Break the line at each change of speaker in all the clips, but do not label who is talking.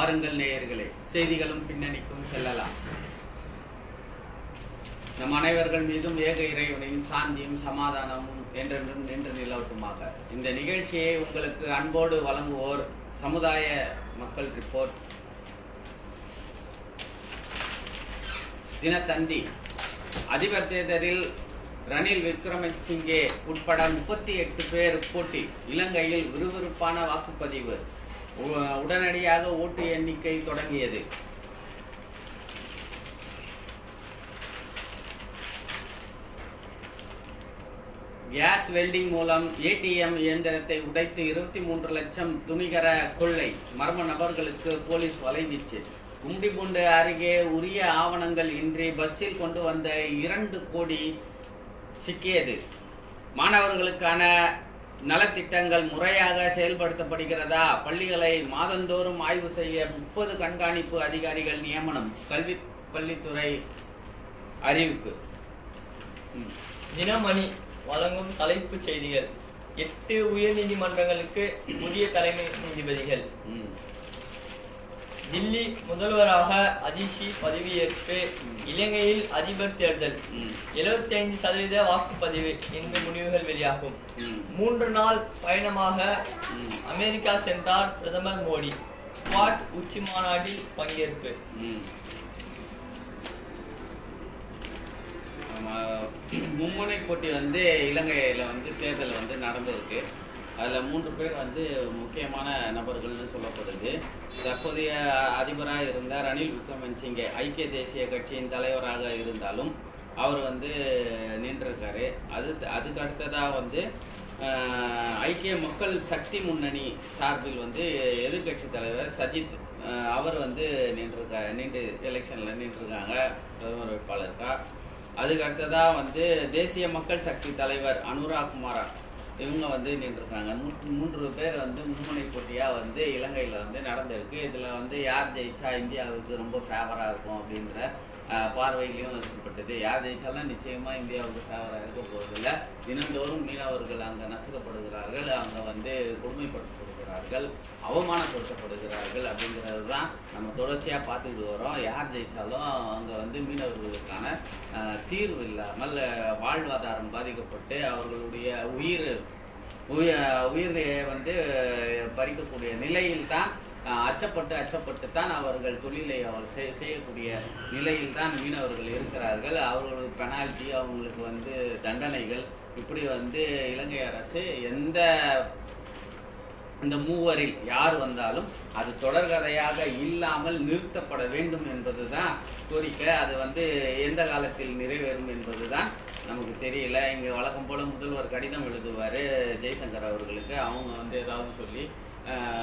வாருங்கள் நேயர்களே. செய்திகளும் பின்னணிக்கும் செல்லலாம். நம் அனைவர்கள் மீதும் ஏக இறைவனின் சாந்தியும் சமாதானமும் என்றென்றும் நின்று நிலவட்டுமாக. இந்த நிகழ்ச்சியை உங்களுக்கு அன்போடு வழங்குவோர் சமுதாய மக்கள் ரிப்போர்ட். தினத்தந்தி. அதிபர் தேர்தலில் ரணில் விக்ரமசிங்கே உட்பட முப்பத்தி எட்டு பேர் போட்டி. இலங்கையில் விறுவிறுப்பான வாக்குப்பதிவு. உடனடியாக ஓட்டு எண்ணிக்கை தொடங்கியது. கேஸ் வெல்டிங் மூலம் ஏடிஎம் இயந்திரத்தை உடைத்து இருபத்தி மூன்று லட்சம் துணிகர கொள்ளை. மர்ம நபர்களுக்கு போலீஸ் வலைவீச்சு. கும்டிபூண்டு அருகே உரிய ஆவணங்கள் இன்றி பஸ்ஸில் கொண்டு வந்த இரண்டு கோடி சிக்கியது. மாணவர்களுக்கான நலத்திட்டங்கள் முறையாக செயல்படுத்தப்படுகிறதா? பள்ளிகளை மாதந்தோறும் ஆய்வு செய்ய முப்பது கண்காணிப்பு அதிகாரிகள் நியமனம்? கல்வி பள்ளித்துறை அறிவிப்பு.
தினமணி வழங்கும் தலைப்புச் செய்திகள். எட்டு உயர்நீதிமன்றங்களுக்கு புதிய தலைமை நீதிபதிகள். தில்லி முதல்வராக அதிஷி பதவியேற்பு இலங்கையில் அதிபர் தேர்தல்.
ம்.
75% சதவீத வாக்குப்பதிவு இன்று முடிவுகள் வெளியாகும். மூன்று நாள் பயணமாக. அமெரிக்கா சென்றார் பிரதமர் மோடி. குவாட் உச்சி மாநாட்டில் பங்கேற்பு.
மும்முனை போட்டி வந்து இலங்கையில வந்து தேர்தல் வந்து நடந்திருக்கு. அதுல மூன்று பேர் வந்து முக்கியமான நபர்கள்னு சொல்லப்படுது. தற்போதைய அதிபராக இருந்த ரணில் விக்ரமசிங்கே. ஐக்கிய தேசிய கட்சியின் தலைவராக இருந்தாலும் அவர் வந்து நின்றிருக்காரு. அது அதுக்கு அடுத்ததாக வந்து ஐக்கிய மக்கள் சக்தி முன்னணி சார்பில் வந்து எதிர்க்கட்சி தலைவர் சஜித் அவர் வந்து நின்றுருக்கா நின்று எலெக்ஷனில் நின்றுருக்காங்க. பிரதமர் வேட்பாளருக்கா. அதுக்கு அடுத்ததாக வந்து தேசிய மக்கள் சக்தி தலைவர் அனுராக் குமாரா. இவங்க வந்து நின்றுருக்காங்க. மூன்று பேர் வந்து மும்முனை போட்டியாக வந்து இலங்கையில் வந்து நடந்திருக்கு. இதில் வந்து யார் ஜெயிச்சா இந்தியாவுக்கு ரொம்ப ஃபேவராக இருக்கும் அப்படின்ற பார்வையிலையும் ஏற்பட்டது யார் ஜெயிச்சாலும் நிச்சயமா இந்தியாவுக்கு ஃபேவரா இருக்க போவதில்லை. தினந்தோறும் மீனவர்கள் அங்க நசுக்கப்படுகிறார்கள். அங்கே வந்து கொடுமைப்படுத்தப்படுகிறார்கள். அவமானப்படுத்தப்படுகிறார்கள் அப்படிங்கிறது தான் நம்ம தொடர்ச்சியா பார்த்துட்டு வரோம். யார் ஜெயிச்சாலும் அங்க வந்து மீனவர்களுக்கான தீர்வு இல்லாமல் வாழ்வாதாரம் பாதிக்கப்பட்டு அவர்களுடைய உயிர் உய- உயிரை வந்து பறிக்கக்கூடிய நிலையில் தான் அச்சப்பட்டு அச்சப்பட்டு தான் அவர்கள் தொழிலை அவர் செய்- செய்யக்கூடிய நிலையில் தான் மீனவர்கள் இருக்கிறார்கள். அவர்களுக்கு பெனால்டி அவங்களுக்கு வந்து தண்டனைகள். இப்படி வந்து இலங்கை அரசு எந்த இந்த மூவரில் யார் வந்தாலும் அது தொடர்கதையாக இல்லாமல் நிறுத்தப்பட வேண்டும் என்பதுதான் கோரிக்கை. அது வந்து எந்த காலத்தில் நிறைவேறும் என்பதுதான் நமக்கு தெரியல. இங்கே வழக்கம் போல முதல்வர் கடிதம் எழுதுவார் ஜெய்சங்கர் அவர்களுக்கு. அவங்க வந்து ஏதாவது சொல்லி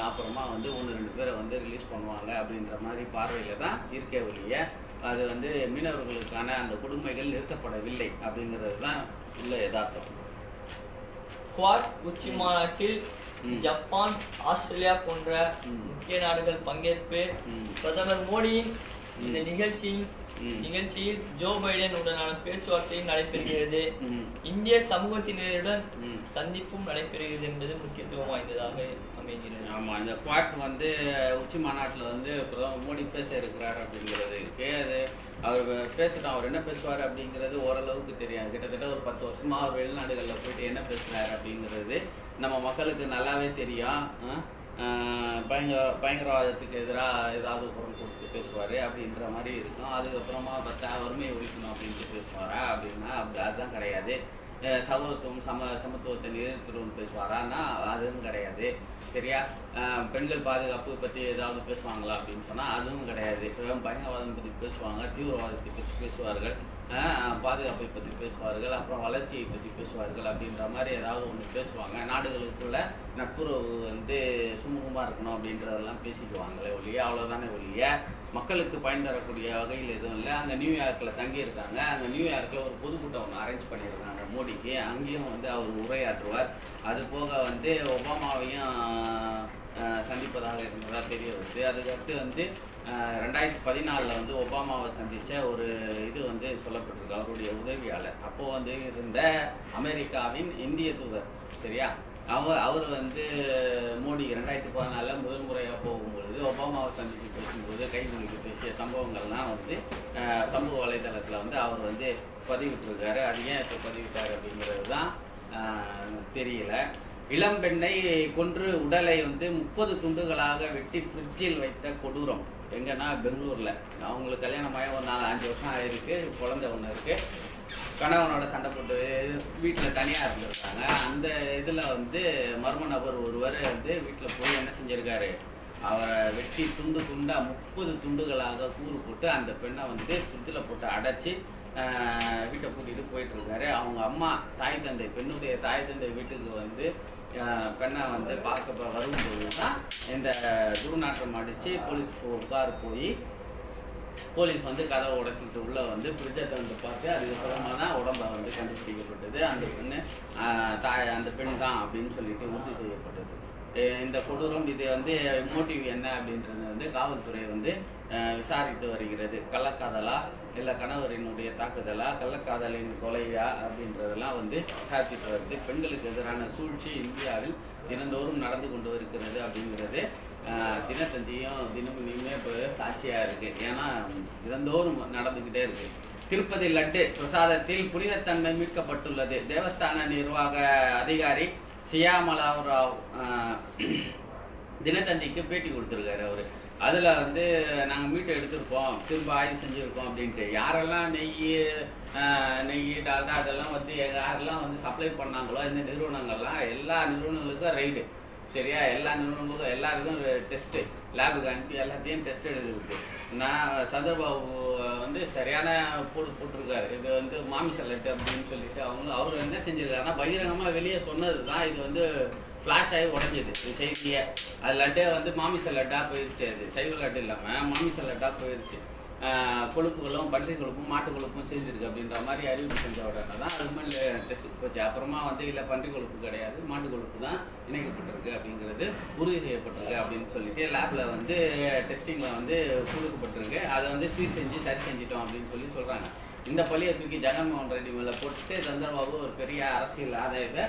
அப்புறமா வந்து ஒன்று ரெண்டு பேரை வந்து ரிலீஸ் பண்ணுவாங்க அப்படின்ற மாதிரி பார்வையில தான் இருக்கே ஒழிய அது வந்து மீனவர்களுக்கான அந்த கொடுமைகள் நிறுத்தப்படவில்லை அப்படிங்கிறது தான் உள்ள யதார்த்தம்
குவாட் உச்சி மாநாட்டில். ஜப்பான் ஆஸ்திரேலியா போன்ற. முக்கிய நாடுகள் பங்கேற்பு. பிரதமர் மோடியின் இந்த
ம்.
நிகழ்ச்சியில் ஜோ பைடன் உடனான பேச்சுவார்த்தை நடைபெறுகிறது. இந்திய சமூகத்தினருடன். சந்திப்பும் நடைபெறுகிறது என்பது முக்கியத்துவம் வாய்ந்ததாக அமைகிறது
ஆமாம் இந்த குவாட் வந்து உச்சி மாநாட்டில் வந்து பிரதமர் மோடி பேச இருக்கிறார் அப்படிங்கிறது இருக்கு. அது அவர் பேசட்டும் அவர் என்ன பேசுவார் அப்படிங்கிறது ஓரளவுக்கு தெரியும் கிட்டத்தட்ட ஒரு பத்து வருஷமாக அவர் வெளிநாடுகளில் போயிட்டு என்ன பேசுகிறார் அப்படிங்கிறது நம்ம மக்களுக்கு நல்லாவே தெரியும். பயங்கர பயங்கரவாதத்துக்கு எதிராக ஏதாவது குரல் கொடுத்து பேசுவார் அப்படின்ற மாதிரி இருக்கும். அதுக்கப்புறமா பார்த்தா வறுமையை ஒழிக்கணும் அப்படின்ட்டு பேசுவாரா அப்படின்னா அப்படி அதுதான் கிடையாது. சமத்துவம் சம சமத்துவத்தை நிறுத்தணும்னு பேசுவாரான்னா அதுவும் கிடையாது. சரியா? பெண்கள் பாதுகாப்பு பற்றி ஏதாவது பேசுவாங்களா அப்படின்னு சொன்னால் அதுவும் கிடையாது. இப்போ பயங்கரவாதம் பற்றி பேசுவாங்க தீவிரவாதத்தை பற்றி பேசுவார்கள் பாதுகாப்பை பற்றி பேசுவார்கள் அப்புறம் வளர்ச்சியை பற்றி பேசுவார்கள் அப்படின்ற மாதிரி ஏதாவது ஒன்று பேசுவாங்க. நாடுகளுக்குள்ள நட்புறவு வந்து சுமூகமாக இருக்கணும் அப்படின்றதெல்லாம் பேசிக்குவாங்களே ஒழிய அவ்வளோதானே ஒழிய. மக்களுக்கு பயன் தரக்கூடிய வகையில் எதுவும் இல்லை. அங்கே நியூயார்க்கில் தங்கியிருக்காங்க. அங்கே நியூயார்க்கில் ஒரு பொதுக்கூட்டம் ஒன்று அரேஞ்ச் பண்ணியிருக்காங்க மோடிக்கு. அங்கேயும் வந்து அவர் உரையாற்றுவார். அது போக வந்து ஒபாமாவையும் சந்திப்பதாக இருந்ததாக தெரிய வருது. அதுக்கடுத்து வந்து ரெண்டாயிரத்தி பதினாலில் வந்து ஒபாமாவை சந்தித்த ஒரு இது வந்து சொல்லப்பட்டிருக்கு அவருடைய உதவியாளர். அப்போது வந்து இருந்த அமெரிக்காவின் இந்திய தூதர் சரியா? அவர் அவர் வந்து மோடி ரெண்டாயிரத்தி பதினாலில் போகும்பொழுது சந்தித்து பேசும்போது கைகுலுக்கு பேசிய சம்பவங்கள்லாம் வந்து சமூக வலைதளத்தில் வந்து அவர் வந்து பதிவிட்டிருக்காரு. அது ஏன் இப்போ பதிவிட்டார் அப்படிங்கிறது தான் தெரியல. இளம்பெண்ணை கொன்று உடலை வந்து முப்பது துண்டுகளாக வெட்டி ஃப்ரிட்ஜில் வைத்த கொடூரம். எங்கன்னா பெங்களூரில். அவங்களுக்கு கல்யாணமாகி ஒரு நாலு அஞ்சு வருஷம் ஆயிருக்கு. குழந்தை ஒன்று இருக்குது கணவனோட சண்டை போட்டு வீட்டில் தனியாக இருந்திருக்காங்க. அந்த இதில் வந்து மர்ம நபர் ஒருவர் வந்து வீட்டில் போய் என்ன செஞ்சுருக்காரு? அவரை வெட்டி துண்டு துண்டாக முப்பது துண்டுகளாக கூறு போட்டு அந்த பெண்ணை வந்து சுத்தில் போட்டு அடைச்சி வீட்டை கூட்டிகிட்டு போயிட்டு இருக்காரு. அவங்க அம்மா தாய் தந்தை பெண்ணுடைய தாய் தந்தை வீட்டுக்கு வந்து பெண்ணை வந்து பார்க்க வரும்போது தான் இந்த துர்நாற்றம் அடித்து போலீஸ் உட்கார் போய் போலீஸ் வந்து கதவை உடைச்சிட்டு உள்ள வந்து பிரிட்ஜத்தை வந்து பார்த்து அதுக்கப்புறமா தான் உடம்ப வந்து கண்டுபிடிக்கப்பட்டது. அந்த பெண்ணு தாய் அந்த பெண் தான் அப்படின்னு சொல்லிட்டு உறுதி செய்யப்பட்டது. இந்த கொடூரம் இது வந்து மோட்டிவ் என்ன அப்படின்றது வந்து காவல்துறை வந்து விசாரித்து வருகிறது. கள்ளக்காதலா இல்லை கணவரினுடைய தாக்குதலா கள்ளக்காதலின் கொலையா அப்படின்றதெல்லாம் வந்து விசாரிச்சுட்டு வருது. பெண்களுக்கு எதிரான சூழ்ச்சி இந்தியாவில் தினந்தோறும் நடந்து கொண்டு இருக்கிறது அப்படிங்கிறது தினத்தந்தியும் தினமணியுமே இப்போ சாட்சியா இருக்கு. ஏன்னா தினந்தோறும் நடந்துகிட்டே இருக்கு. திருப்பதி லட்டு பிரசாதத்தில் புனிதத்தன்மை மீட்கப்பட்டுள்ளது. தேவஸ்தான நிர்வாக அதிகாரி சியாமலாவ் ராவ் தினத்தந்திக்கு பேட்டி கொடுத்துருக்காரு அவரு. அதுல வந்து நாங்க மீட்டை எடுத்திருப்போம் திரும்ப ஆய்வு செஞ்சுருக்கோம் அப்படின்ட்டு. யாரெல்லாம் நெய் நெய் டால்டா அதெல்லாம் வந்து யாரெல்லாம் வந்து சப்ளை பண்ணாங்களோ இந்த நிறுவனங்கள்லாம் எல்லா நிறுவனங்களுக்கும் ரைடு சரியா? எல்லா நிறுவனங்களுக்கும் எல்லாருக்கும் டெஸ்ட் லேபுக்கு அனுப்பி எல்லாத்தையும் டெஸ்ட் எடுத்துருக்கு நான் சந்திரபாபு வந்து சரியான போடு போட்டிருக்காரு. இது வந்து மாமிச லட்டு அப்படின்னு சொல்லிட்டு அவங்க அவர் என்ன செஞ்சிருக்காருன்னா பகிரங்கமாக வெளியே சொன்னது தான் இது வந்து ஃப்ளாஷ் ஆகி உடஞ்சிது. செய்தியை. அது லட்டே வந்து மாமிச லட்டா போயிடுச்சு அது சைவ லட்டு இல்லாமல் மாமிச லட்டா போயிடுச்சு கொழுப்புகளும் பன்றி கொழுப்பும் மாட்டு கொழுப்பும் செஞ்சிருக்கு அப்படின்ற மாதிரி அறிவிப்பு செஞ்ச உடனே தான் அது மாதிரி டெஸ்ட் போச்சு. அப்புறமா வந்து இல்லை பன்றி கொழுப்பு கிடையாது மாட்டு கொழுப்பு தான் இணைக்கப்பட்டிருக்கு அப்படிங்கிறது உறுதி செய்யப்பட்டிருக்கு அப்படின்னு சொல்லிட்டு லேப்ல வந்து டெஸ்டிங்ல வந்து கொடுக்கப்பட்டிருக்கு. அதை வந்து சீர் செஞ்சு சரி செஞ்சிட்டோம் அப்படின்னு சொல்லி சொல்றாங்க. இந்த பழியை தூக்கி ஜெகன்மோகன் ரெட்டி மேல போட்டு சந்திரபாபு ஒரு பெரிய அரசியல் ஆதாயத்தை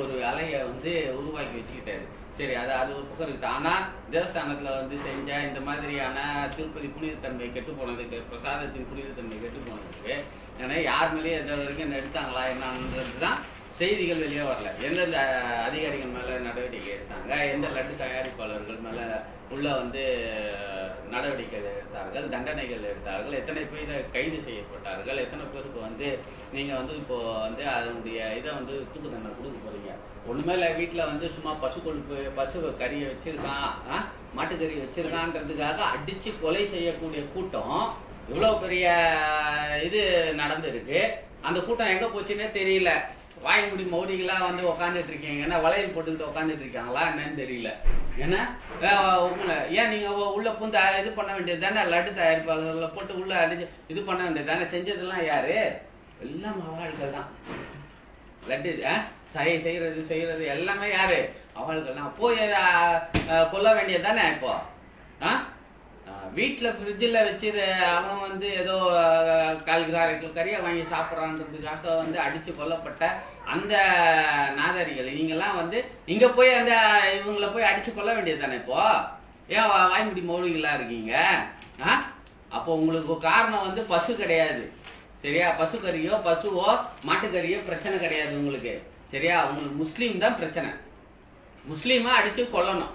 ஒரு அலையை வந்து உருவாக்கி வச்சுக்கிட்டாரு. சரி அது அது ஒரு பக்கம் இருக்குது. ஆனால் தேவஸ்தானத்தில் வந்து செஞ்ச இந்த மாதிரியான திருப்பதி புனிதத்தன்மை கெட்டு போனதுக்கு பிரசாதத்தின் புனிதத்தன்மை கெட்டு போனதுக்கு ஏன்னா யார் மேலேயும் எந்த வரைக்கும் எடுத்தாங்களா என்னன்றது தான் செய்திகள் வெளியே வரல. எந்தெந்த அதிகாரிகள் மேலே நடவடிக்கை எடுத்தாங்க எந்த லட்டு தயாரிப்பாளர்கள் மேலே உள்ள வந்து நடவடிக்கைகள் எடுத்தார்கள் தண்டனைகள் எடுத்தார்கள் எத்தனை பேர் கைது செய்யப்பட்டார்கள் எத்தனை பேருக்கு வந்து நீங்கள் வந்து இப்போது வந்து அதனுடைய இதை வந்து தூக்கு தண்டனை கொடுக்க போறீங்க. ஒன்றுமே இல்லை வீட்டுல வந்து சும்மா பசு கொழுப்பு பசு கறியை வச்சிருக்கான் ஆ, மாட்டுக்கறி வச்சிருக்கான்றதுக்காக அடிச்சு கொலை செய்யக்கூடிய கூட்டம் இவ்வளவு பெரிய இது நடந்திருக்கு. அந்த கூட்டம் எங்க போச்சுன்னே தெரியல. வாய்முடி மௌடிகளா வந்து உக்காந்துட்டு இருக்கீங்க. ஏன்னா வளையல் போட்டுக்கிட்டு உக்காந்துட்டு இருக்காங்களா? என்னன்னு தெரியல. ஏன்னா உங்களை ஏன் நீங்க உள்ளே உள்ள இது பண்ண வேண்டியது தானே? லட்டு தயாரிப்பாளர்களை போட்டு உள்ள அடிச்சு இது பண்ண வேண்டியது தானே? செஞ்சதெல்லாம் யாரு? எல்லாம் மகாழ்கள் தான். லட்டு சரி செய்யறது செய்யறது எல்லாமே யாரு? அவளுக்கெல்லாம் போய் கொல்ல வேண்டியது தானே இப்போ? ஆ? வீட்டில் ஃப்ரிட்ஜில் வச்சு அவன் வந்து ஏதோ கால் கிலோ அரை கிலோ கறியை வாங்கி சாப்பிட்றான்றதுக்காக வந்து அடித்து கொல்லப்பட்ட அந்த நாதாரிகள் நீங்கள்லாம் வந்து இங்கே போய் அந்த இவங்கள போய் அடித்து கொல்ல வேண்டியது தானே இப்போ? ஏன் வா- வாய்முடி இருக்கீங்க? ஆ? அப்போ உங்களுக்கு காரணம் வந்து பசு கிடையாது. சரியா? பசு கறியோ பசுவோ மாட்டுக்கறியோ பிரச்சனை கிடையாது உங்களுக்கு. சரியா? உங்களுக்கு முஸ்லீம் தான் பிரச்சனை. முஸ்லீமை அடிச்சு கொல்லணும்.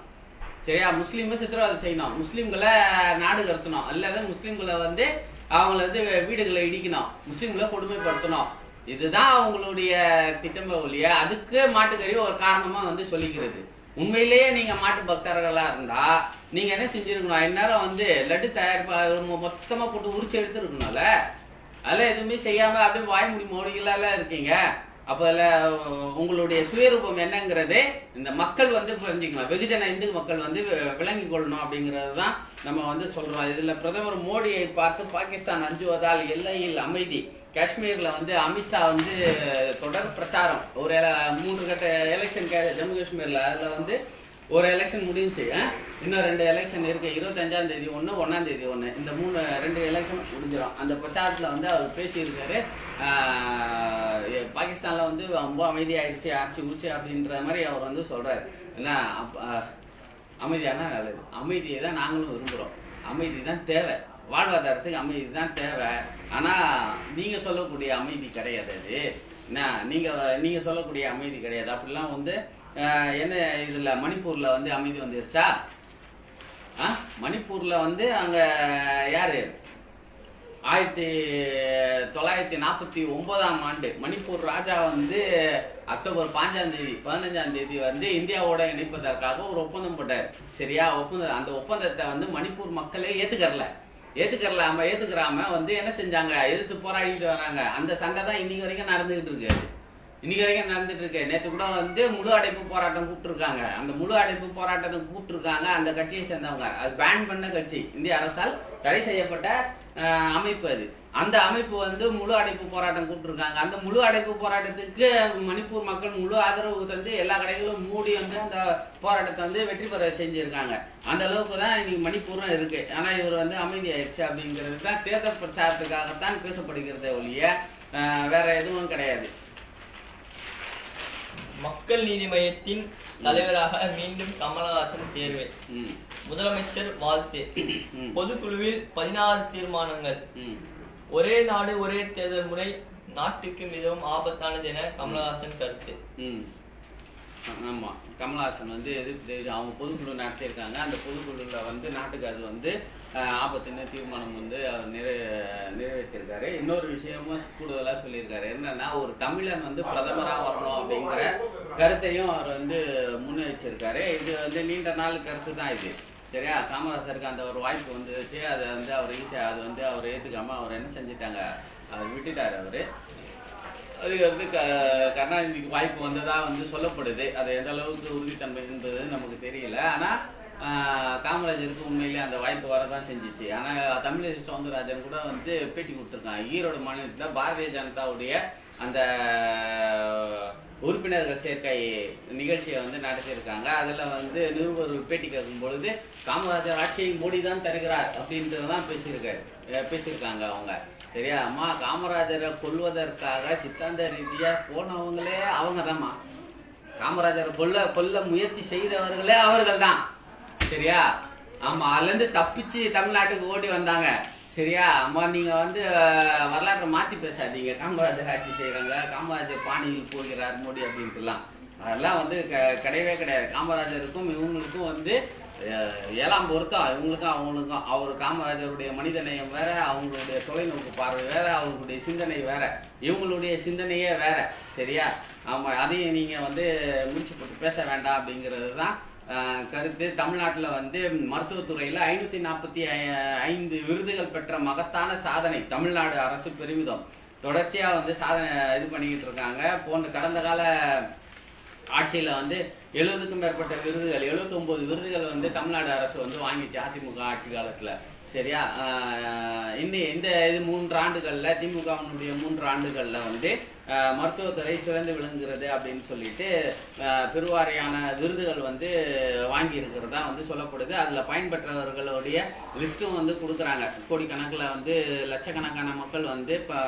சரியா? முஸ்லீமை சித்திரவதை செய்யணும். முஸ்லீம்களை நாடு கடத்தணும். அல்லது முஸ்லீம்களை வந்து அவங்கள வந்து வீடுகளை இடிக்கணும். முஸ்லீம்களை கொடுமைப்படுத்தணும். இதுதான் அவங்களுடைய திட்டமே ஒழிய அதுக்கு மாட்டுக்கறி ஒரு காரணமா வந்து சொல்லிக்கிறது. உண்மையிலேயே நீங்க மாட்டு பக்தர்களா இருந்தா நீங்க என்ன செஞ்சிருக்கணும்? இந்நேரம் வந்து லட்டு தயாரிப்பா மொத்தமா போட்டு உரிச்சு எடுத்துருக்கணும்ல? அதெல்லாம் எதுவுமே செய்யாம அப்படியே வாய்மொழி மோடிகளால இருக்கீங்க. அப்ப உங்களுடைய சுயரூபம் என்னங்கிறது இந்த மக்கள் வந்து புரிஞ்சுக்கலாம் வெகுஜன இந்து மக்கள் வந்து விளங்கி கொள்ளணும் அப்படிங்கிறது தான் நம்ம வந்து சொல்றோம். இதுல பிரதமர் மோடியை பார்த்து பாகிஸ்தான் அஞ்சுவதால் எல்லையில் அமைதி. காஷ்மீர்ல வந்து அமித்ஷா வந்து தொடர் பிரச்சாரம். ஒரு மூன்று கட்ட எலெக்ஷன் ஜம்மு காஷ்மீர்ல. அதுல வந்து ஒரு எலெக்ஷன் முடிஞ்சு இன்னும் ரெண்டு எலெக்ஷன் இருக்கு. இருபத்தஞ்சாம் தேதி ஒன்று ஒன்றாம் தேதி ஒன்று இந்த மூணு ரெண்டு எலெக்ஷன் முடிஞ்சிடும் அந்த பிரச்சாரத்தில் வந்து அவர் பேசியிருக்காரு. பாகிஸ்தானில் வந்து ரொம்ப அமைதியாயிடுச்சு ஆச்சு ஊச்சு அப்படின்ற மாதிரி அவர் வந்து சொல்றாரு. என்ன அமைதியான நல்லது அமைதியை தான் நாங்களும் விரும்புகிறோம் அமைதி தான் தேவை. வாழ்வாதாரத்துக்கு அமைதி தான் தேவை. ஆனால் நீங்கள் சொல்லக்கூடிய அமைதி கிடையாது அது. என்ன நீங்கள் நீங்கள் சொல்லக்கூடிய அமைதி கிடையாது. அப்படிலாம் வந்து என்ன இதில் மணிப்பூரில் வந்து அமைதி வந்துருச்சா? ஆ மணிப்பூரில் வந்து அங்கே யார்? ஆயிரத்தி தொள்ளாயிரத்தி நாற்பத்தி ஒன்பதாம் ஆண்டு மணிப்பூர் ராஜா வந்து அக்டோபர் பாஞ்சாம் தேதி பதினஞ்சாம் தேதி வந்து இந்தியாவோட இணைப்பதற்காக ஒரு ஒப்பந்தம் போட்டார். சரியா? ஒப்பந்தம் அந்த ஒப்பந்தத்தை வந்து மணிப்பூர் மக்களே ஏத்துக்கறல. ஏத்துக்கறலாம ஏத்துக்கிறாம வந்து என்ன செஞ்சாங்க? எதிர்த்து போராடிட்டு வராங்க. அந்த சண்டை தான் இன்னைக்கு வரைக்கும் நடந்துகிட்டு இருக்கு. இன்னைக்கு வரைக்கும் நடந்துட்டு இருக்கு. நேற்று கூட வந்து முழு அடைப்பு போராட்டம் கூப்பிட்டுருக்காங்க. அந்த முழு அடைப்பு போராட்டத்தை கூப்பிட்டுருக்காங்க அந்த கட்சியை சேர்ந்தவங்க. அது பேன் பண்ண கட்சி. இந்திய அரசால் தடை செய்யப்பட்ட அமைப்பு அது. அந்த அமைப்பு வந்து முழு அடைப்பு போராட்டம் கூப்பிட்டுருக்காங்க. அந்த முழு அடைப்பு போராட்டத்துக்கு மணிப்பூர் மக்கள் முழு ஆதரவு தந்து எல்லா கடைகளும் மூடி வந்து அந்த போராட்டத்தை வந்து வெற்றி பெற செஞ்சிருக்காங்க. அந்த அளவுக்கு தான் இன்னைக்கு மணிப்பூரும் இருக்கு. ஆனா இவர் வந்து அமைதியாயிடுச்சு அப்படிங்கிறது தான் தேர்தல் பிரச்சாரத்துக்காகத்தான் பேசப்படுகிறதே ஒழிய வேற எதுவும் கிடையாது.
மக்கள் நீதி மையத்தின் தலைவராக மீண்டும் கமலஹாசன் தேர்வு. முதலமைச்சர் வாழ்த்து. பொதுக்குழுவில் பதினாறு தீர்மானங்கள். ஒரே நாடு ஒரே தேர்தல் முறை நாட்டுக்கு மிகவும் ஆபத்தானது என கமலஹாசன் கருத்து.
ம். ஆமா. கமல்ஹாசன் வந்து எதிர்த்து அவங்க பொதுக்குழு நடத்தியிருக்காங்க. அந்த பொதுக்குழுல வந்து நாட்டுக்கு அது வந்து ஆபத்துன்னு தீர்மானம் வந்து அவர் நிறை நிறைவேற்றிருக்காரு. இன்னொரு விஷயமும் கூடுதலாக சொல்லியிருக்காரு. என்னன்னா ஒரு தமிழன் வந்து பிரதமராக வரணும் அப்படிங்கிற கருத்தையும் அவர் வந்து முன்வைச்சிருக்காரு. இது வந்து நீண்ட நாள் கருத்து தான் இது. சரியா? காமராசருக்கு அந்த ஒரு வாய்ப்பு வந்துச்சு. அதை வந்து அவர் ஈஸியாக அது வந்து அவர் ஏற்றுக்காமல் அவர் என்ன செஞ்சிட்டாங்க? அவர் விட்டுட்டார் அவர். அது வந்து க கருணாநிதிக்கு வாய்ப்பு வந்ததா வந்து சொல்லப்படுது. அது எந்த அளவுக்கு உறுதித்தன்மை என்பது நமக்கு தெரியல. ஆனால் காமராஜருக்கு உண்மையிலே அந்த வாய்ப்பு வரதான் செஞ்சுச்சு. ஆனா தமிழிசை சவுந்தரராஜன் கூட வந்து பேட்டி கொடுத்துருக்கான். ஈரோடு மாநிலத்தில் பாரதிய ஜனதாவுடைய அந்த உறுப்பினர்கள் சேர்க்கை நிகழ்ச்சியை வந்து நடத்தியிருக்காங்க. அதில் வந்து நிருபர் பேட்டி கேட்கும் பொழுது காமராஜர் ஆட்சியை மோடி தான் தருகிறார் அப்படின்றதெல்லாம் பேசியிருக்காரு. பேசியிருக்காங்க அவங்க. சரியா? அம்மா காமராஜரை கொல்வதற்காக சித்தாந்த ரீதியாக போனவங்களே அவங்க காமராஜரை கொல்ல கொல்ல முயற்சி செய்தவர்களே அவர்கள் தான் சரியா? ஆமா அதுல இருந்து தப்பிச்சு தமிழ்நாட்டுக்கு ஓடி வந்தாங்க. சரியா? அம்மா நீங்க வந்து வரலாற்றை மாத்தி பேசாதீங்க. காமராஜர் ஆட்சி செய்யறாங்க காமராஜர் பாணியில் போகிறார் மோடி அப்படின்ட்டுலாம். அதெல்லாம் வந்து க- கிடையவே கிடையாது. காமராஜருக்கும் இவங்களுக்கும் வந்து ஏழாம் பொருத்தம். இவங்களுக்கும் அவங்களுக்கும். அவர் காமராஜருடைய மனிதநேயம் வேற அவங்களுடைய தொலைநோக்கு பார்வை வேற அவங்களுடைய சிந்தனை வேற. இவங்களுடைய சிந்தனையே வேற. சரியா? ஆமா அதையும் நீங்க வந்து முடிச்சு போட்டு பேச வேண்டாம் அப்படிங்கிறது தான் கருத்து. தமிழ்நாட்டில் வந்து மருத்துவத்துறையில் ஐநூற்றி நாற்பத்தி ஐந்து விருதுகள் பெற்ற மகத்தான சாதனை. தமிழ்நாடு அரசு பெருமிதம். தொடர்ச்சியாக வந்து சாதனை இது பண்ணிக்கிட்டு இருக்காங்க. போன்ற கடந்த கால ஆட்சியில் வந்து எழுபதுக்கும் மேற்பட்ட விருதுகள் 79 விருதுகள் வந்து தமிழ்நாடு அரசு வந்து வாங்கிச்சு அதிமுக ஆட்சி காலத்தில். சரியா? ஆஹ் இன்னி இந்த இது மூன்று ஆண்டுகள்ல திமுகவினுடைய மூன்று ஆண்டுகள்ல வந்து ஆஹ் மருத்துவத்துறை சிறந்து விளங்குகிறது அப்படின்னு சொல்லிட்டு பெருவாரியான விருதுகள் வந்து வாங்கி இருக்கிறதா வந்து சொல்லப்படுது. அதுல பயன்பெற்றவர்களுடைய லிஸ்ட்டும் வந்து கொடுக்குறாங்க. கோடிக்கணக்கில் வந்து லட்சக்கணக்கான மக்கள் வந்து இப்போ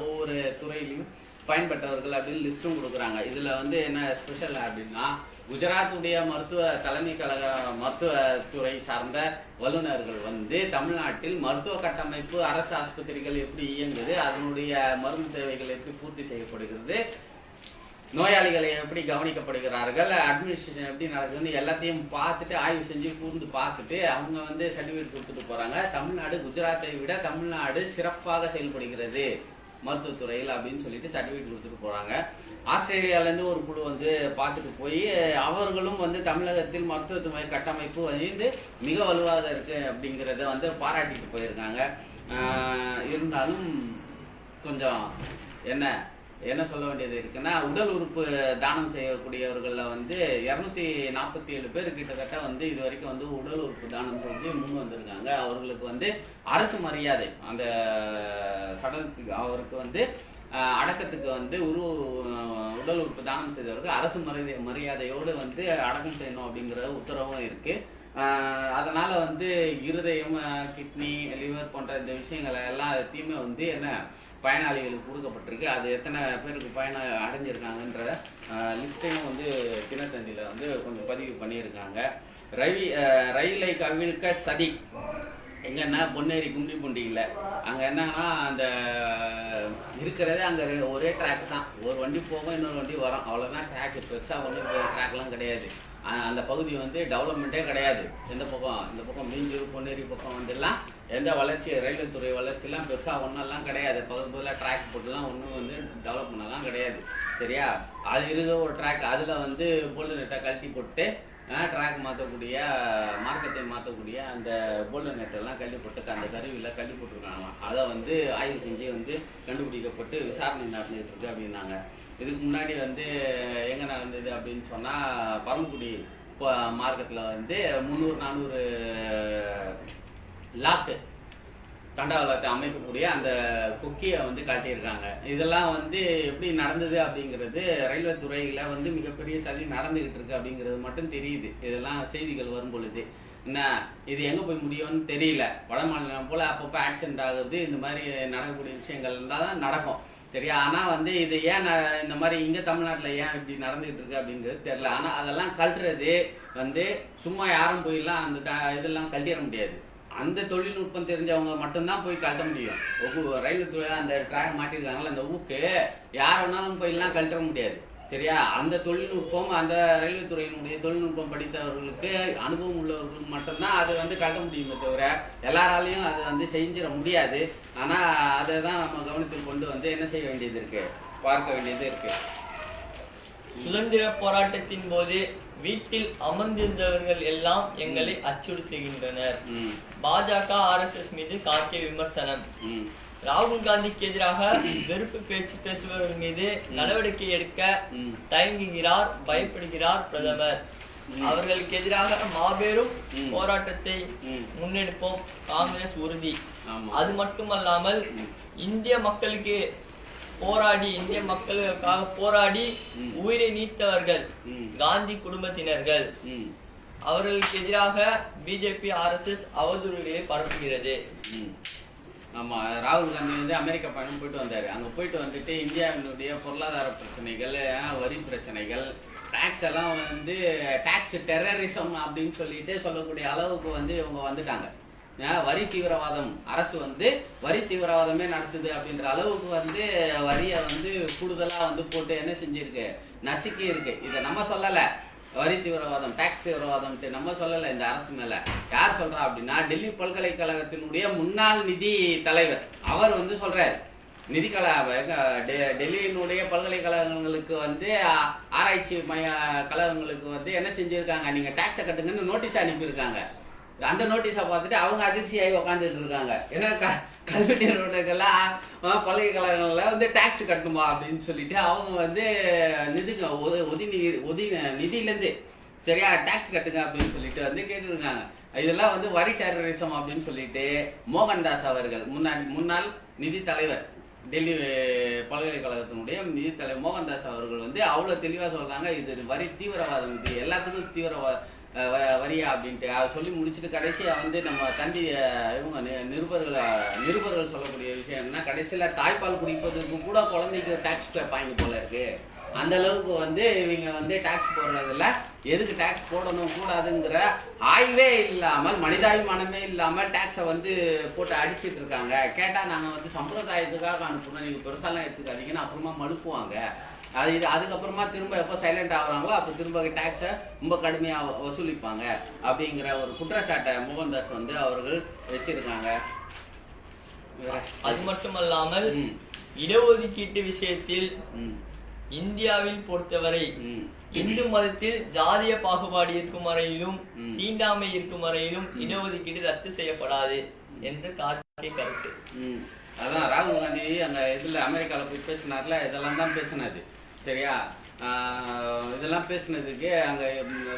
ஒவ்வொரு துறையிலையும் பயன்பெற்றவர்கள் அப்படின்னு லிஸ்ட்டும் கொடுக்குறாங்க. இதுல வந்து என்ன ஸ்பெஷல் அப்படின்னா குஜராத்துடைய மருத்துவ தலைமை கழக மருத்துவத்துறை சார்ந்த வல்லுநர்கள் வந்து தமிழ்நாட்டில் மருத்துவ கட்டமைப்பு அரசு ஆஸ்பத்திரிகள் எப்படி இயங்குது அதனுடைய மருந்து தேவைகள் எப்படி பூர்த்தி செய்யப்படுகிறது நோயாளிகளை எப்படி கவனிக்கப்படுகிறார்கள் அட்மினிஸ்ட்ரேஷன் எப்படி நடக்குதுன்னு எல்லாத்தையும் பார்த்துட்டு ஆய்வு செஞ்சு கூர்ந்து பார்த்துட்டு அவங்க வந்து சர்டிஃபிகேட் கொடுத்துட்டு போறாங்க. தமிழ்நாடு குஜராத்தை விட தமிழ்நாடு சிறப்பாக செயல்படுகிறது மருத்துவத்துறையில் அப்படின்னு சொல்லிட்டு சர்டிஃபிகேட் கொடுத்துட்டு போறாங்க. ஆஸ்திரேலியாவிலேருந்து ஒரு குழு வந்து பார்த்துட்டு போய் அவர்களும் வந்து தமிழகத்தில் மருத்துவத்துறை கட்டமைப்பு வந்து மிக வலுவாக இருக்கு அப்படிங்கிறத வந்து பாராட்டிட்டு போயிருக்காங்க. இருந்தாலும் கொஞ்சம் என்ன என்ன சொல்ல வேண்டியது இருக்குன்னா உடல் உறுப்பு தானம் செய்யக்கூடியவர்களில் வந்து இரநூத்தி நாற்பத்தி ஏழு பேர் கிட்டத்தட்ட வந்து இது வரைக்கும் வந்து உடல் உறுப்பு தானம் செஞ்சு முன் வந்திருக்காங்க. அவர்களுக்கு வந்து அரசு மரியாதை அந்த சடலத்துக்கு அவருக்கு வந்து அடக்கத்துக்கு வந்து உரு உடல் உறுப்பு தானம் செய்தவருக்கு அரசு மரியாதை மரியாதையோடு வந்து அடக்கம் செய்யணும் அப்படிங்கிற உத்தரவும் இருக்கு. அதனால வந்து இருதயம் கிட்னி லிவர் போன்ற இந்த விஷயங்களை எல்லாத்தையுமே வந்து என்ன பயனாளிகளுக்கு கொடுக்கப்பட்டிருக்கு. அது எத்தனை பேருக்கு பயன அடைஞ்சிருக்காங்கன்ற லிஸ்ட்டையும் வந்து தினத்தந்தியில் வந்து கொஞ்சம் பதிவு பண்ணியிருக்காங்க. ரவி ரயிலை கவிழ்க்க சதி. எங்கன்னா பொன்னேரி கும்மிப்பூண்டியில் அங்கே என்னன்னா அந்த இருக்கிறதே அங்கே ஒரே ட்ராக் தான். ஒரு வண்டி போகும் இன்னொரு வண்டி வரும். அவ்வளோதான் ட்ராக் பெருசாக ஒன்றும் ட்ராக்லாம் கிடையாது. அந்த பகுதி வந்து டெவலப்மெண்ட்டே கிடையாது. எந்த பக்கம் இந்த பக்கம் மீஞ்சூர் பொன்னேரி பக்கம் வந்துலாம் எந்த வளர்ச்சி ரயில்வே துறை வளர்ச்சிலாம் பெருசாக ஒன்றெல்லாம் கிடையாது. பகுதியில் ட்ராக் போட்டுலாம் ஒன்றும் வந்து டெவலப் பண்ணலாம் கிடையாது. சரியா? அது இருக்க ஒரு ட்ராக் அதில் வந்து போல்டு நெட்டை கழட்டி போட்டு ட்ராக் மாற்றக்கூடிய மார்க்கெட்டை மாற்றக்கூடிய அந்த போல்டு நெட்டெல்லாம் கல்வி போட்டு அந்த கருவியில் கல்வி போட்டுருக்காங்களாம். அதை வந்து ஆய்வு செஞ்சு வந்து கண்டுபிடிக்கப்பட்டு விசாரணை நடந்துகிட்டு இருக்கு அப்படின்னாங்க. இதுக்கு முன்னாடி வந்து எங்கே நடந்தது அப்படின்னு சொன்னால் பரமக்குடி மார்க்கெட்டில் வந்து முந்நூறு நானூறு லாக்கு தண்டவாளத்தை அமைக்கக்கூடிய அந்த குக்கியை வந்து காட்டியிருக்காங்க. இதெல்லாம் வந்து எப்படி நடந்தது அப்படிங்கிறது ரயில்வே துறையில் வந்து மிகப்பெரிய சதி நடந்துகிட்டு இருக்கு அப்படிங்கிறது மட்டும் தெரியுது. இதெல்லாம் செய்திகள் வரும் பொழுது. என்ன இது எங்கே போய் முடியும்னு தெரியல. வட மாநிலம் போல் அப்பப்போ ஆக்சிடென்ட் ஆகுது இந்த மாதிரி நடக்கக்கூடிய விஷயங்கள் இருந்தால் தான் நடக்கும். சரியா? ஆனால் வந்து இது ஏன் இந்த மாதிரி இங்கே தமிழ்நாட்டில் ஏன் இப்படி நடந்துகிட்டு இருக்கு அப்படிங்கிறது தெரியல. ஆனால் அதெல்லாம் கழட்டுறது வந்து சும்மா யாரும் போயெல்லாம் அந்த இதெல்லாம் கழட்டிட முடியாது. அந்த தொழில்நுட்பம் தெரிஞ்சவங்க மட்டும்தான் போய் கழட்ட முடியும். ஒவ்வொரு ரயில்வே துறை அந்த ட்ராக் மாட்டிருக்காங்களா அந்த ஊக்கு யார் வேணாலும் போயெல்லாம் கழட்ட முடியாது. சரியா? அந்த தொழில்நுட்பம் அந்த ரயில்வே துறையினுடைய தொழில்நுட்பம் படித்தவர்களுக்கு அனுபவம் உள்ளவர்களுக்கு மட்டும்தான் அது வந்து கழட்ட முடியுமே தவிர எல்லாராலையும் அது வந்து செஞ்சிட முடியாது. ஆனால் அதை தான் நம்ம கவனத்தில் கொண்டு வந்து என்ன செய்ய வேண்டியது இருக்கு? பார்க்க வேண்டியது இருக்கு.
சுதந்திர போராட்டத்தின் போது வீட்டில் அமர்ந்திருந்தவர்கள் எல்லாம் எங்களை அச்சுறுத்துகின்றனர். பாஜக ஆர்எஸ்எஸ் மீது காட்டிய விமர்சனம். ராகுல் காந்திக்கு எதிராக வெறுப்பு பேச்சு பேசுபவர்கள் மீது நடவடிக்கை எடுக்க. தயங்குகிறார் பயப்படுகிறார் பிரதமர். அவர்களுக்கு எதிராக மாபெரும். போராட்டத்தை. முன்னெடுப்போம். காங்கிரஸ் உறுதி. அது மட்டுமல்லாமல் இந்திய மக்களுக்கு போராடி இந்திய மக்களுக்காக போராடி. உயிரை நீத்தவர்கள். காந்தி குடும்பத்தினர்கள் அவர்களுக்கு எதிராக பிஜேபி ஆர்எஸ்எஸ் அவதூறுகளை பரப்புகிறது
ம். ஆமா ராகுல் காந்தி வந்து அமெரிக்க பயணம் போயிட்டு வந்தாரு அங்க போயிட்டு வந்துட்டு இந்தியாவினுடைய பொருளாதார பிரச்சனைகள் வரி பிரச்சனைகள் டாக்ஸ் எல்லாம் வந்து டாக்ஸ் டெரரிசம் அப்படின்னு சொல்லிட்டு சொல்லக்கூடிய அளவுக்கு வந்து இவங்க வந்துட்டாங்க வரி தீவிரவாதம். அரசு வந்து வரி தீவிரவாதமே நடத்துது அப்படின்ற அளவுக்கு வந்து வரியை வந்து கூடுதலா வந்து போட்டு என்ன செஞ்சிருக்கு? நசுக்கி இருக்கு. இதை நம்ம சொல்லல. வரி தீவிரவாதம் டாக்ஸ் தீவிரவாதம் நம்ம சொல்லல இந்த அரசு மேல. யார் சொல்றா அப்படின்னா டெல்லி பல்கலைக்கழகத்தினுடைய முன்னாள் நிதி தலைவர். அவர் வந்து சொல்றாரு. நிதி கலா டெ- டெல்லியினுடைய பல்கலைக்கழகங்களுக்கு வந்து ஆராய்ச்சி மைய கழகங்களுக்கு வந்து என்ன செஞ்சிருக்காங்க? நீங்க டாக்ஸை கட்டுங்கன்னு நோட்டீஸ் அனுப்பியிருக்காங்க. அந்த நோட்டீஸை பார்த்துட்டு அவங்க அதிர்ச்சியாகி உக்காந்துட்டு இருக்காங்க. ஏன்னா க- கல்வி நிறுவனங்கள்லாம் ஆ, பல்கலைக்கழகங்கள்ல வந்து டாக்ஸ் கட்டணுமா அப்படின்னு சொல்லிட்டு அவங்க வந்து நிதிங்க உதவி உதவி நிதியிலேருந்து சரியா டாக்ஸ் கட்டுங்க அப்படின்னு சொல்லிட்டு வந்து கேட்டுருக்காங்க. இதெல்லாம் வந்து வரி டெரரிசம் அப்படின்னு சொல்லிட்டு மோகன்தாஸ் அவர்கள் முன்னாடி முன்னாள் நிதி தலைவர் டெல்லி பல்கலைக்கழகத்தினுடைய நிதி தலைவர் மோகன்தாஸ் அவர்கள் வந்து அவ்வளோ தெளிவாக சொல்றாங்க. இது வரி தீவிரவாதம் இது எல்லாத்துக்கும் தீவிரவாத வரியா அப்படின்ட்டு. அதை சொல்லி முடிச்சுட்டு கடைசியாக வந்து நம்ம தந்தி இவங்க நி- நிருபர்கள் நிருபர்கள் சொல்லக்கூடிய விஷயம் என்ன கடைசியில் தாய்ப்பால் குடிப்பதற்கு கூட குழந்தைக்கு டேக்ஸ் வாங்கி போல இருக்கு. அந்த அளவுக்கு வந்து இவங்க வந்து டேக்ஸ் போடுறதில்ல. எதுக்கு டேக்ஸ் போடணும் கூடாதுங்கிற ஆய்வே இல்லாமல் மனிதாபிமானமே இல்லாமல் டேக்ஸை வந்து போட்டு அடிச்சிட்டு இருக்காங்க. கேட்டால் நாங்கள் வந்து சம்பிரதாயத்துக்காக அனுப்புனோம் நீங்கள் பெருசாலாம் எடுத்துக்காதீங்கன்னு அப்புறமா மனுப்புவாங்க. அது இது அதுக்கப்புறமா திரும்ப எப்போ சைலண்ட் ஆகுறாங்களோ அப்போ திரும்ப டாக்ஸை ரொம்ப கடுமையா வ- வசூலிப்பாங்க. அப்படிங்கிற ஒரு குற்றச்சாட்டை மோகன்தாஸ் வந்து அவர்கள் வச்சிருக்காங்க?
அது மட்டுமல்லாமல் இடஒதுக்கீட்டு விஷயத்தில் இந்தியாவில் பொறுத்தவரை இந்து மதத்தில் ஜாதிய பாகுபாடு இருக்கும் வரையிலும். தீண்டாமை இருக்கும் வரையிலும் இடஒதுக்கீடு ரத்து செய்யப்படாது என்று காட்டிய கருத்து.
அதான் ராகுல் காந்தி அந்த இதுல அமெரிக்கால போய் பேசினார்ல இதெல்லாம் தான் பேசினது சரியா? இதெல்லாம் பேசினதுக்கு அங்கே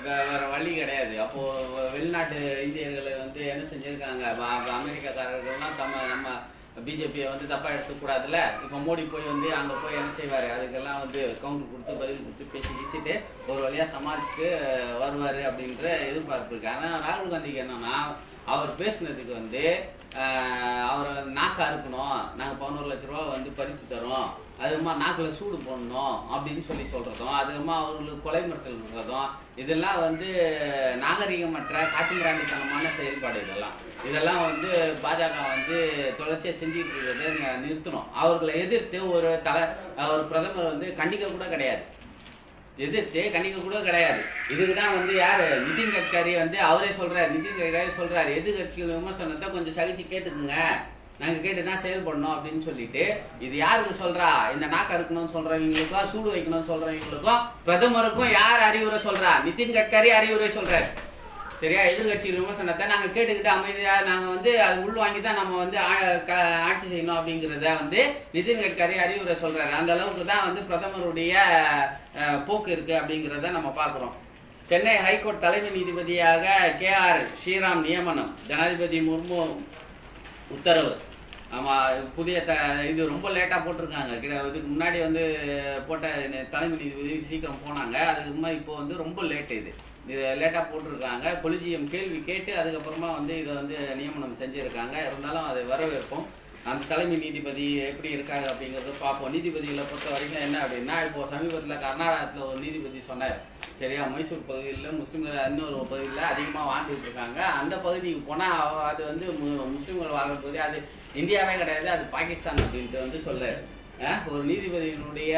வேறு வேற வழி கிடையாது. அப்போது வெளிநாட்டு இந்தியர்களை வந்து என்ன செஞ்சிருக்காங்க? அமெரிக்காக்காரர்கள்லாம் தம்ம நம்ம பிஜேபியை வந்து தப்பாக எடுத்துக்கூடாதுல்ல? இப்போ மோடி போய் வந்து அங்கே போய் என்ன செய்வார்? அதுக்கெல்லாம் வந்து கவுண்ட் கொடுத்து பதில் கொடுத்து பேசி பேசிட்டு ஒரு வழியாக சமாளிச்சுட்டு வருவார் அப்படின்ற எதிர்பார்ப்பு இருக்கு. ஆனால் ராகுல் காந்திக்கு என்னன்னா அவர் பேசுனதுக்கு வந்து அவரை நாக்கா இருக்கணும் நாங்கள் பதினோரு லட்ச ரூபா வந்து பரிசு தரோம். அதுமா நாக்கில் சூடு போடணும் அப்படின்னு சொல்லி சொல்றதும் அதுமா அவர்களுக்கு கொலை மிரட்டல் பண்ணுறதும் இதெல்லாம் வந்து நாகரிகமற்ற காட்டுமிராண்டித்தனமான செயல்பாடு இதெல்லாம். இதெல்லாம் வந்து பாஜக வந்து தொடர்ச்சியாக செஞ்சுட்டு இருக்கிறத நீங்க நிறுத்தணும். அவர்களை எதிர்த்து ஒரு தலை ஒரு பிரதமர் வந்து கண்டிக்க கூட கிடையாது. எதிர்த்து கண்டிக்க கூட கிடையாது. இதுக்கு தான் வந்து யார்? நிதின் கட்கரி வந்து அவரே சொல்கிறார் நிதின் கட்கரி சொல்கிறார் எதிர்கட்சிகள் விமர்சனத்தை கொஞ்சம் சகிச்சு கேட்டுக்குங்க. நாங்க கேட்டு தான் செயல்படணும் அப்படின்னு சொல்லிட்டு இது யாருக்கு சொல்றா? இந்த நாக்க இருக்கணும்னு சொல்றவங்களுக்கும் சூடு வைக்கணும்னு சொல்றவங்களுக்கும் பிரதமருக்கும் யார் அறிவுரை சொல்றா? நிதின் கட்கரி அறிவுரை சொல்றாரு. சரியா? எதிர்கட்சி விமர்சனத்தை நாங்க கேட்டுக்கிட்டு அமைதியா நாங்க வந்து அது உள் வாங்கி தான் நம்ம வந்து ஆ- க- ஆட்சி செய்யணும் அப்படிங்கறத வந்து நிதின் கட்கரி அறிவுரை சொல்றாரு. அந்த அளவுக்கு தான் வந்து பிரதமருடைய போக்கு இருக்கு அப்படிங்கறத நம்ம பார்க்கிறோம். சென்னை ஹைகோர்ட் தலைமை நீதிபதியாக கே ஆர் ஸ்ரீராம் நியமனம். ஜனாதிபதி முர்மு உத்தரவு. ஆமா புதிய த இது ரொம்ப லேட்டா போட்டிருக்காங்க. கிட்ட- இதுக்கு முன்னாடி வந்து போட்ட தலைமை நீதிபதி சீக்கிரம் போனாங்க. அதுக்கு முன்னாடி இப்போ வந்து ரொம்ப லேட் இது. இது லேட்டா போட்டிருக்காங்க. கொலிஜியம் கேள்வி கேட்டு அதுக்கப்புறமா வந்து இதை வந்து நியமனம் செஞ்சிருக்காங்க. இருந்தாலும் அதை வரவேற்போம். அந்த தலைமை நீதிபதி எப்படி இருக்காங்க அப்படிங்கறத பார்ப்போம். நீதிபதிகளை பொறுத்த வரைக்கும் என்ன அப்படின்னா இப்போ சமீபத்தில் கர்நாடகத்தில் ஒரு நீதிபதி சொன்னார். சரியா மைசூர் பகுதியில் முஸ்லீம்கள் இன்னொரு பகுதியில் அதிகமாக வாழ்ந்துட்டு இருக்காங்க. அந்த பகுதிக்கு போனால் அது வந்து மு- வாழ்கிற பகுதி அது இந்தியாவே கிடையாது அது பாகிஸ்தான் அப்படின்ட்டு வந்து சொல்ல ஒரு நீதிபதியினுடைய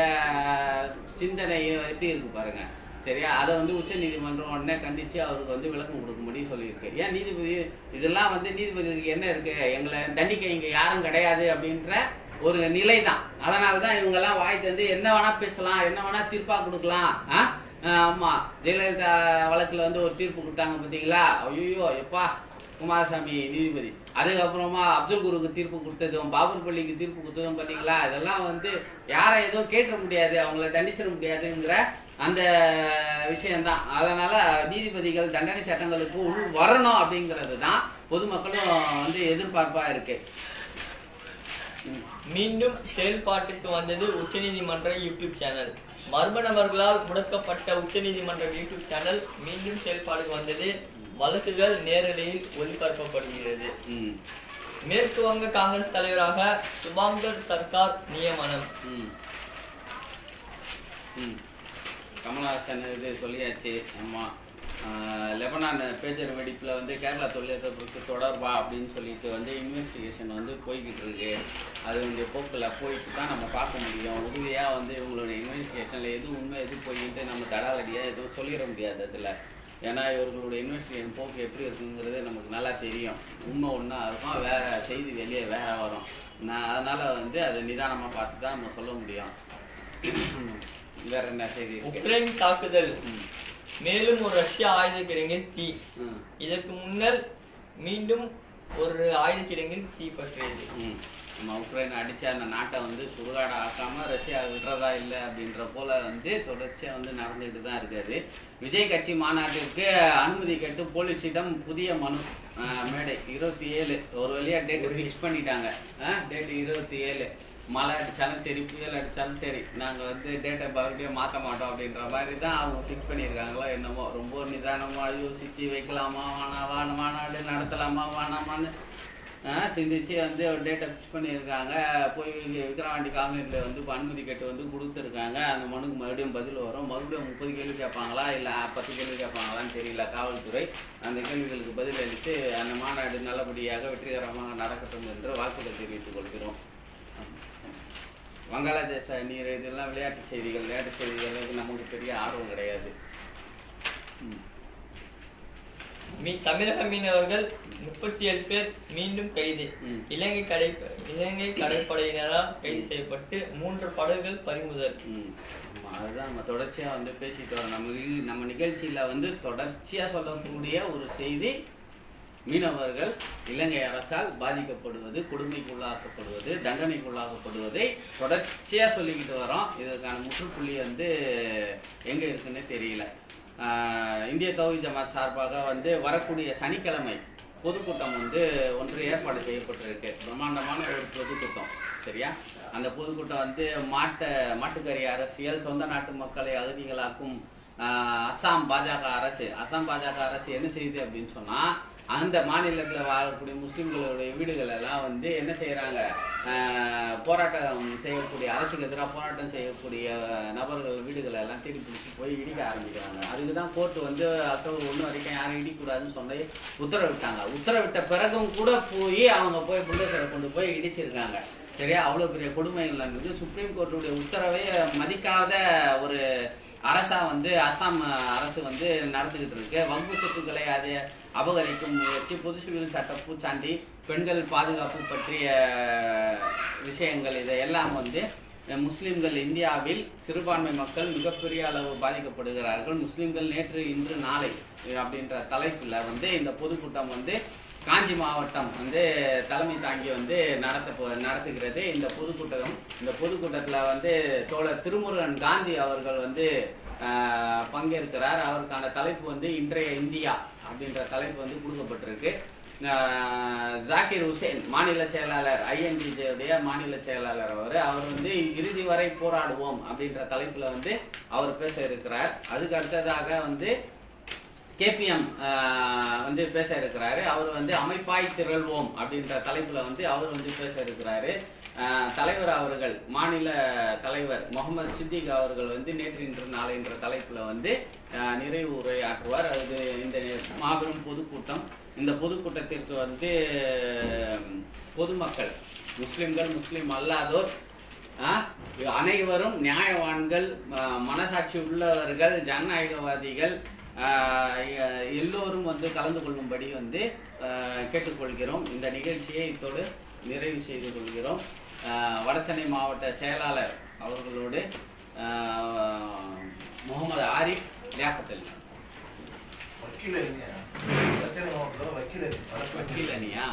சிந்தனை எப்படி இருக்கு பாருங்க. சரியா? அதை வந்து உச்ச நீதிமன்றம் உடனே கண்டிச்சு அவருக்கு வந்து விளக்கம் கொடுக்கும்படி சொல்லியிருக்கு ஏன் நீதிபதி இதெல்லாம் வந்து நீதிபதிகளுக்கு என்ன இருக்கு? எங்களை தண்டிக்க இங்க யாரும் கிடையாது அப்படின்ற ஒரு நிலை தான் அதனால தான் இவங்க எல்லாம் வாய் தந்து என்ன வேணா பேசலாம் என்ன வேணா தீர்ப்பா கொடுக்கலாம். ஆ? ஆஹ் ஆமா. ஜெயலலிதா வழக்குல வந்து ஒரு தீர்ப்பு கொடுத்தாங்க பாத்தீங்களா? ஐயோ எப்பா? குமாரசாமி நீதிபதி. அதுக்கப்புறமா அப்துல் குருக்கு தீர்ப்பு கொடுத்ததும் பாபர் பள்ளிக்கு தீர்ப்பு கொடுத்ததும் பாத்தீங்களா? இதெல்லாம் வந்து யாரை எதுவும் கேட்ட முடியாது அவங்கள தண்டிச்சிட முடியாதுங்கிற அந்த விஷயம்தான். அதனால நீதிபதிகள் தண்டனை சட்டங்களுக்கு உள் வரணும் அப்படிங்கிறது தான் பொதுமக்களும் வந்து எதிர்பார்ப்பா இருக்கு.
மீண்டும் செயல்பாட்டுக்கு வந்தது உச்சநீதிமன்ற யூடியூப் சேனல். மர்ம நபர்களால் முடக்கப்பட்ட உச்சநீதிமன்ற யூடியூப் சேனல் மீண்டும் செயல்பாடுக்கு வந்தது. வழக்குகள் நேரடியில் ஒளிபரப்பப்படுகிறது.
ம்.
மேற்கு வங்க காங்கிரஸ் தலைவராக சுபாங்கர் சர்க்கார் நியமனம்.
கமல்ஹாசன் இது சொல்லியாச்சு. ஆஹ் லெபனான் பேஜர் வெடிப்புல வந்து கேரளா தொழிலதிபருக்கு தொடர்பா அப்படின்னு சொல்லிட்டு வந்து இன்வெஸ்டிகேஷன் வந்து போய்கிட்டு இருக்கு. அது வந்து போக்கில் போயிட்டு தான் நம்ம பார்க்க முடியும். உறுதியா வந்து இவங்களுடைய இன்வெஸ்டிகேஷன்ல எது உண்மை எது போயிட்டு நம்ம தடாலடியா எதுவும் சொல்லிட முடியாது அதுல. ஏன்னா இவர்களுடைய இன்வெஸ்டிகேஷன் போக்கு எப்படி இருக்குங்கிறது நமக்கு நல்லா தெரியும். உண்மை ஒன்றா இருக்கும் வேற செய்தி வெளியே வேற வரும். நான் அதனால வந்து அதை நிதானமா பார்த்து தான் நம்ம சொல்ல முடியும். வேற என்ன செய்தி
உக்ரைன் தாக்குதல். மேலும் ஒரு ரஷ்ய ஆயுத கிடங்கில் தீ. இதற்கு முன்னர் மீண்டும் ஒரு ஆயுத கிடங்கில் தீ பற்றியது.
நம்ம உக்ரைன் அடிச்ச அந்த நாட்டை வந்து சுடுகாடு ஆக்காம ரஷ்யா விடுறதா இல்லை அப்படின்ற போல வந்து தொடர்ச்சியா வந்து நடந்துகிட்டு தான் இருக்காது விஜய் கட்சி மாநாட்டிற்கு அனுமதி கேட்டு போலீஸிடம் புதிய மனு மேடை இருபத்தி ஏழு. ஒரு வழியா டேட் ஃபிக்ஸ் பண்ணிட்டாங்க. டேட் இருபத்தி ஏழு. மழை அடித்தாலும் சரி புயல் அடித்தாலும் சரி நாங்கள் வந்து டேட்டை மறுபடியும் மாற்ற மாட்டோம் அப்படின்ற மாதிரி தான் அவங்க ஃபிக்ஸ் பண்ணியிருக்காங்களோ என்னமோ. ரொம்ப நிதானமாக யோசித்து வைக்கலாமா வானா வான மாநாடு நடத்தலாமா வானாமான்னு சிந்திச்சு வந்து ஒரு டேட்டை ஃபிக்ஸ் பண்ணியிருக்காங்க. போய் விக்ரவாண்டி விக்கிரவாண்டி வந்து அனுமதி கேட்டு வந்து கொடுத்துருக்காங்க. அந்த மனுக்கு மறுபடியும் பதில் வரும். மறுபடியும் முப்பது கேள்வி கேட்பாங்களா இல்லை பத்து கேள்வி கேட்பாங்களான்னு தெரியல. காவல்துறை அந்த கேள்விகளுக்கு பதில் அளித்து அந்த மாநாடு நல்லபடியாக வெற்றிகரமாக நடக்கட்டும் என்று வாழ்த்துக்கள் தெரிவித்துக் கொள்கிறோம். வங்காளதேச நீர் இதெல்லாம் விளையாட்டு செய்திகள் விளையாட்டு செய்திகளுக்கு நமக்கு பெரிய ஆர்வம் கிடையாது ம்.
தமிழக மீனவர்கள் முப்பத்தி ஏழு பேர் மீண்டும் கைது. இலங்கை கடை இலங்கை கடற்படையினரால் கைது செய்யப்பட்டு மூன்று படகுகள் பறிமுதல்
அதுதான் நம்ம தொடர்ச்சியா வந்து பேசிட்டு வரோம் நம்ம நம்ம நிகழ்ச்சியில வந்து தொடர்ச்சியா சொல்லக்கூடிய ஒரு செய்தி மீனவர்கள் இலங்கை அரசால் பாதிக்கப்படுவது கொடுமைக்குள்ளாக்கப்படுவது தண்டனைக்குள்ளாக்கப்படுவதை தொடர்ச்சியா சொல்லிக்கிட்டு வரோம். இதற்கான முற்றுப்புள்ளி வந்து எங்க இருக்குன்னு தெரியல. இந்திய தௌஹி ஜமாத் சார்பாக வந்து வரக்கூடிய சனிக்கிழமை பொதுக்கூட்டம் வந்து ஒன்று ஏற்பாடு செய்யப்பட்டிருக்கு. பிரம்மாண்டமான ஒரு பொதுக்கூட்டம் சரியா? அந்த பொதுக்கூட்டம் வந்து மாட்ட மாட்டுக்கறி அரசியல் சொந்த நாட்டு மக்களை அகதிகளாக்கும் அசாம் அஸ்ஸாம் பாஜக அரசு. அஸ்ஸாம் பாஜக அரசு என்ன செய்யுது அப்படின்னு சொன்னா அந்த மாநிலத்தில் வாழக்கூடிய முஸ்லீம்களுடைய வீடுகள் எல்லாம் வந்து என்ன செய்யறாங்க போராட்டம் செய்யக்கூடிய அரசுக்கு எதிராக போராட்டம் செய்யக்கூடிய நபர்கள் வீடுகளை எல்லாம் தேடி பிடிச்சி போய் இடிக்க ஆரம்பிக்கிறாங்க. அதுக்கு தான் கோர்ட்டு வந்து அக்டோபர் ஒன்று வரைக்கும் யாரும் இடிக்கக்கூடாதுன்னு சொல்லி உத்தரவிட்டாங்க. உத்தரவிட்ட பிறகும் கூட போய் அவங்க போய் புல்டோசரை கொண்டு போய் இடிச்சிருக்காங்க. சரியா? அவ்வளோ பெரிய கொடுமைகள் நடந்தது சுப்ரீம் கோர்ட்டுடைய உத்தரவை மதிக்காத ஒரு அரசா வந்து அசாம் அரசு வந்து நடத்துக்கிட்டு இருக்கு. வகுப்பு சொத்துக்களை அதை அபகரிக்கும் முயற்சி பொது சிவில் சட்ட பூச்சாண்டி பெண்கள் பாதுகாப்பு பற்றிய விஷயங்கள் இதையெல்லாம் வந்து முஸ்லிம்கள் இந்தியாவில் சிறுபான்மை மக்கள் மிகப்பெரிய அளவு பாதிக்கப்படுகிறார்கள். முஸ்லிம்கள் நேற்று இன்று நாளை அப்படின்ற தலைப்பில் வந்து இந்த பொதுக்கூட்டம் வந்து காஞ்சி மாவட்டம் வந்து தலைமை தாங்கி வந்து நடத்த போ- நடத்துகிறது. இந்த பொதுக்கூட்டம் இந்த பொதுக்கூட்டத்தில் வந்து தோழர் திருமுருகன் காந்தி அவர்கள் வந்து பங்கேற்கிறார். அவருக்கான தலைப்பு வந்து இன்றைய இந்தியா அப்படின்ற தலைப்பு வந்து கொடுக்கப்பட்டிருக்கு. ஜாக்கிர் ஜாகிர் ஹுசேன் மாநில செயலாளர் INDJ மாநில செயலாளர் அவர். அவர் வந்து இறுதி வரை போராடுவோம் அப்படின்ற தலைப்பில் வந்து அவர் பேச இருக்கிறார். அதுக்கு அடுத்ததாக வந்து கேபிஎம் வந்து பேச இருக்கிறாரு. அவர் வந்து அமைப்பாய் திரள்வோம் அப்படின்ற தலைப்புல வந்து அவர் வந்து பேச இருக்கிறாரு. தலைவர் அவர்கள் மாநில தலைவர் முகமது சித்திக் அவர்கள் வந்து நேற்று இன்று நாளை என்ற தலைப்புல வந்து நிறைவு உரையாற்றுவார். அது இந்த மாபெரும் பொதுக்கூட்டம். இந்த பொதுக்கூட்டத்திற்கு வந்து பொதுமக்கள் முஸ்லிம்கள் முஸ்லிம் அல்லாதோர் அனைவரும் நியாயவான்கள் மனசாட்சி உள்ளவர்கள் ஜனநாயகவாதிகள் எல்லோரும் வந்து கலந்து கொள்ளும்படி வந்து கேட்டுக்கொள்கிறோம். இந்த நிகழ்ச்சியை இத்தோடு நிறைவு செய்து கொள்கிறோம். வடசென்னை மாவட்ட செயலாளர் அவர்களோடு முகமது ஆரிஃப் லியாக்கத்தல்
வக்கீல்
வக்கீல் அணியா